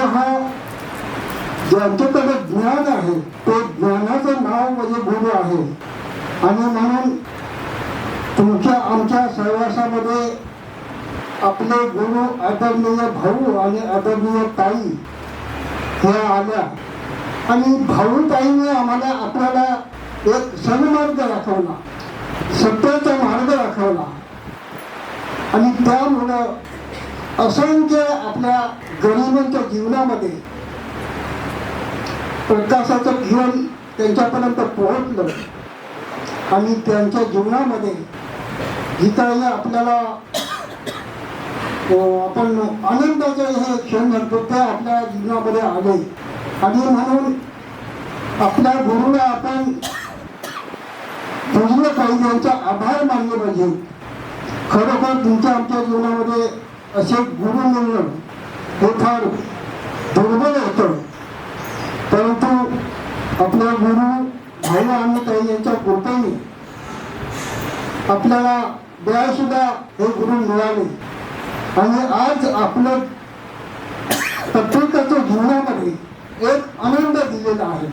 गुरु हा ज्यांच्याकडे ज्ञान आहे ते ज्ञानाचं नाव म्हणजे गुरु आहे. आणि म्हणून तुमच्या आमच्या सहवासामध्ये आपले गुरु आदरणीय भाऊ आणि आदरणीय ताई ह्या आल्या. आणि भाऊ ताईने आम्हाला आपल्याला एक सन्मार्ग दाखवला सत्याचा मार्ग दाखवला. आणि त्यामुळं असंख्य आपल्या गरिबांच्या जीवनामध्ये प्रकाशाचं जीवन त्यांच्यापर्यंत पोहोचलं. आणि त्यांच्या जीवनामध्ये गीताने आपल्याला आपण आनंदाचे हे क्षण म्हणतो ते आपल्या जीवनामध्ये आले. आणि म्हणून आपल्या गुरुला आपण पूजलं पाहिजे यांचा आभार मानले पाहिजे. खरोखर तुमच्या आमच्या जीवनामध्ये असे गुरु म्हणून हे फार दुर्बल होत. परंतु आपला गुरु भाऊ आणि ताई यांच्या कृपेने आपल्याला सुद्धा हे गुरु मिळाले. आणि आज आपलं प्रत्येकाच्या जीवनामध्ये एक आनंद दिलेला आहे.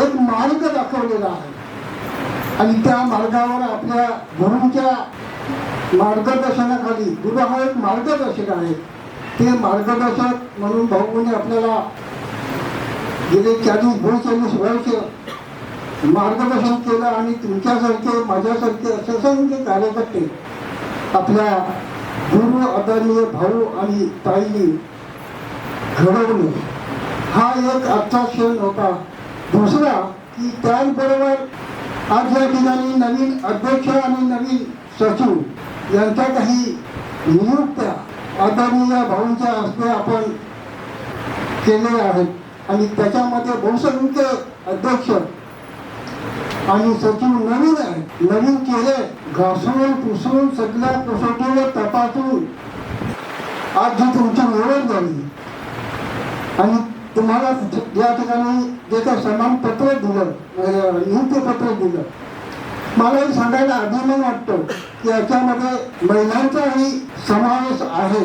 एक मार्ग दाखवलेला आहे. आणि त्या मार्गावर आपल्या गुरूंच्या मार्गदर्शनाखाली. गुरु हा एक मार्गदर्शक आहे. ते मार्गदर्शक म्हणून भाऊने आपल्याला गेले चाळीस बेचाळीस वर्ष मार्गदर्शन केलं आणि तुमच्यासारखे माझ्यासारखे असंख्य कार्यकर्ते आपल्या गुरु आदरणीय भाऊ आणि ताईनी घडवले. हा एक आजचा क्षण होता. दुसरा की त्याचबरोबर आज या ठिकाणी नवीन अध्यक्ष आणि नवीन सचिव यांच्या काही नियुक्त्या आदरणीय भाऊंच्या हस्ते आपण केले आहेत आणि त्याच्यामध्ये बहुसंख्य अध्यक्ष आणि सचिव नवीन आहे. नवीन केले घासून पुसून सगळ्या कसोटीवर तपासून आज जी तुमची निवड झाली. आणि तुम्हाला या ठिकाणी जे काही सन्मानपत्र दिलं अं, नियुक्तीपत्र दिलं मला हे सांगायला अभिमान वाटतो की याच्यामध्ये महिलांचाही समावेश आहे.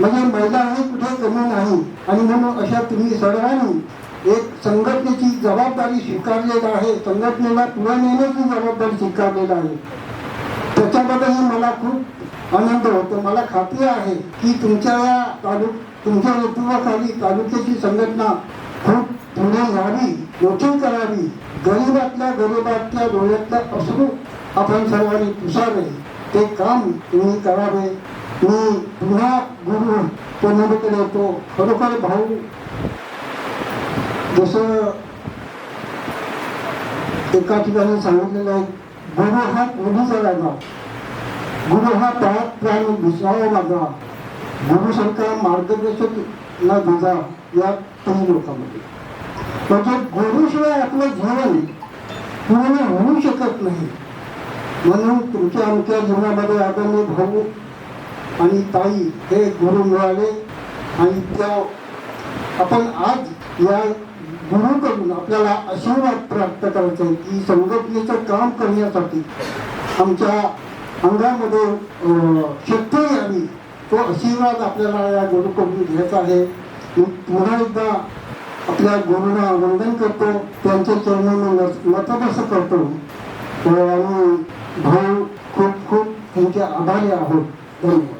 म्हणजे महिलाही कुठे कमी नाही. आणि म्हणून अशा तुम्ही सर्वांनी एक संघटनेची जबाबदारी स्वीकारलेली आहे. संघटनेला पुढे नेण्याची जबाबदारी स्वीकारलेली आहे. त्याच्याबद्दलही मला खूप आनंद होतो. मला खात्री आहे की तुमच्या या तालुक तुमच्या नेतृत्वाखाली तालुक्याची संघटना पुन्हा यावी मोठी करावी. गरीबातल्या गरीबातल्या डोळ्यातल्या अश्रू आपण सर्वांनी पुसावे. ते काम तुम्ही करावे. मी पुन्हा गुरु पूर्णिमेकडे येतो. खरोखर भाऊ. जसं एका ठिकाणी सांगितलेलं आहे गुरु हा कोणीचा लागला गुरु हा पायात प्राण विसावा लागला सरकार मार्गदर्शक न दिला या काही लोकांमध्ये. म्हणजे गुरुशिवाय आपलं जीवन पूर्ण होऊ शकत नाही. म्हणून तुमच्या आमच्या जीवनामध्ये आदरणीय भाऊ आणि ताई हे गुरु मिळाले आणि त्या आपण आज या गुरुकडून आपल्याला आशीर्वाद प्राप्त करायचा आहे की संघटनेचं काम करण्यासाठी आमच्या अंगामध्ये अं, शक्ती यावी तो आशीर्वाद आपल्याला या गुरुकडून घ्यायचा आहे. पुन्हा एकदा आपल्या गुरुला वंदन करतो त्यांच्या चरणांना नतमस्तक करतो. तर आणि भाऊ खूप खूप त्यांचे आभारी आहोत. धन्यवाद.